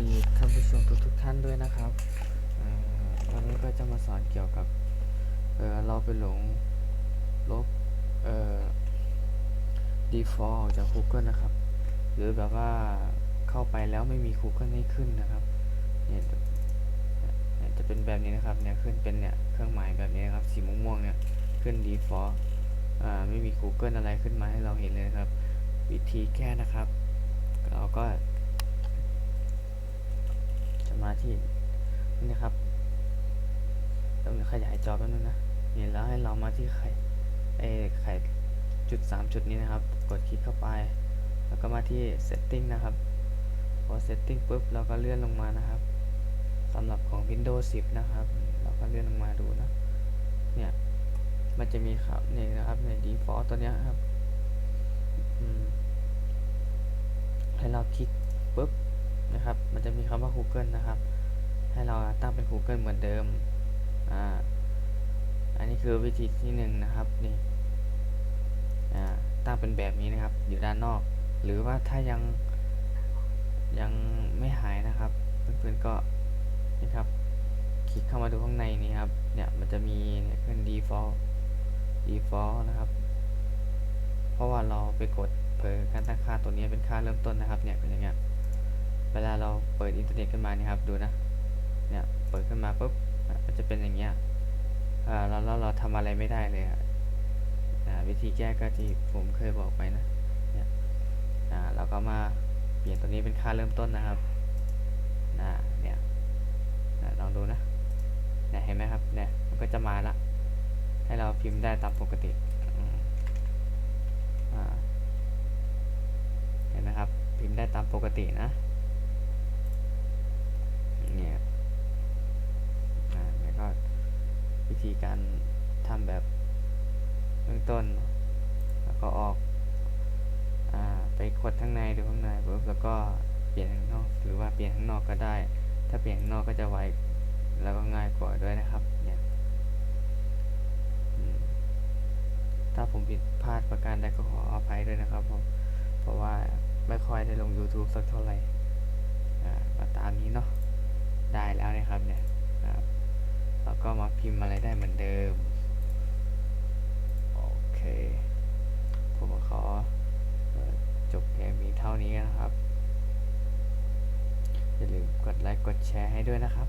ดีท่านผู้ชมทุกทุกท่านด้วยนะครับวันนี้ก็จะมาสอนเกี่ยวกับเเราไปหลงลบเอ่อ default จาก Google นะครับ หรือแบบว่าเข้าไปแล้วไม่มี Google ให้ขึ้นนะครับเนี่ยจะเป็นแบบนี้นะครับเนี่ยขึ้นเป็นเนี่ยเครื่องหมายแบบนี้นะครับสีม่วงๆเนี่ยขึ้น default อ่าไม่มี Google อะไรขึ้นมาให้เราเห็นเลยครับ วิธีแก้นะครับ เราก็ มาที่นี่ครับต้องขยายจอแป๊บนึงนะนี่แล้วให้เรามาที่ไข่ไอ้ไข่จุดสามจุดนี้นะครับ กดคลิกเข้าไป แล้วก็มาที่ setting นะครับ พอ setting ปุ๊บเราก็เลื่อนลงมานะครับสำหรับของ Windows 10 นะครับ เราก็เลื่อนลงมาดูนะ เนี่ย มันจะมีครับนี่นะครับใน default ตัวเนี้ยครับอืมให้เราคลิกปุ๊บนะครับ มันจะมีคำว่า Google นะครับ ให้เราตั้งเป็น Google เหมือนเดิมอ่าอันนี้คือวิธีที่หนึ่งนะครับนี่อ่าตั้งเป็นแบบนี้นะครับ อยู่ด้านนอก หรือว่าถ้ายังยังไม่หายนะครับเพื่อนๆก็นี่ครับ คลิกเข้ามาดูข้างในนี่ครับ เนี่ยมันจะมีเนี่ยขึ้น default default นะครับ เพราะว่าเราไปกดเผยการตั้งค่าตัวนี้เป็นค่าเริ่มต้นนะครับ เนี่ยเป็นอย่างเงี้ยเวลาเราเปิดอินเทอร์เน็ตขึ้นมานี่ครับ ดูนะ เนี่ยเปิดขึ้นมาปุ๊บมันจะเป็นอย่างเงี้ยอ่าแล้วแล้วเราทำอะไรไม่ได้เลยวิธีแก้ก็ที่ผมเคยบอกไปนะเนี่ยเราก็มาเปลี่ยนตัวนี้เป็นค่าเริ่มต้นนะครับเนี่ยลองดูนะเนี่ยเห็นไหมครับเนี่ยมันก็จะมาละให้เราพิมพ์ได้ตามปกติเห็นไหมครับ พิมพ์ได้ตามปกตินะ เนี่ยอ่าแล้วก็วิธีการทำแบบเบื้อง ต้น แล้วก็ออกอไปกดข้างในดูข้างในปุ๊บแล้วก็เปลี่ยนข้างนอก หรือว่าเปลี่ยนข้างนอกก็ได้ ถ้าเปลี่ยนข้างนอกก็จะไวแล้วก็ง่ายกว่าด้วยนะครับเนี่ยถ้าผมผิดพลาดประการใดก็ขออภัยด้วยนะครับผมเพราะว่าไม่ค่อยได้ลง YouTube สักเท่าไหร่อ่าตามนี้เนาะ ได้แล้วนะครับเนี่ยนะครับแล้วก็มาพิมพ์อะไรได้เหมือนเดิม โอเค ผมขอเอ่อจบเพียงมีเท่านี้นะครับ อย่าลืมกดไลค์กด แชร์ให้ด้วยนะครับ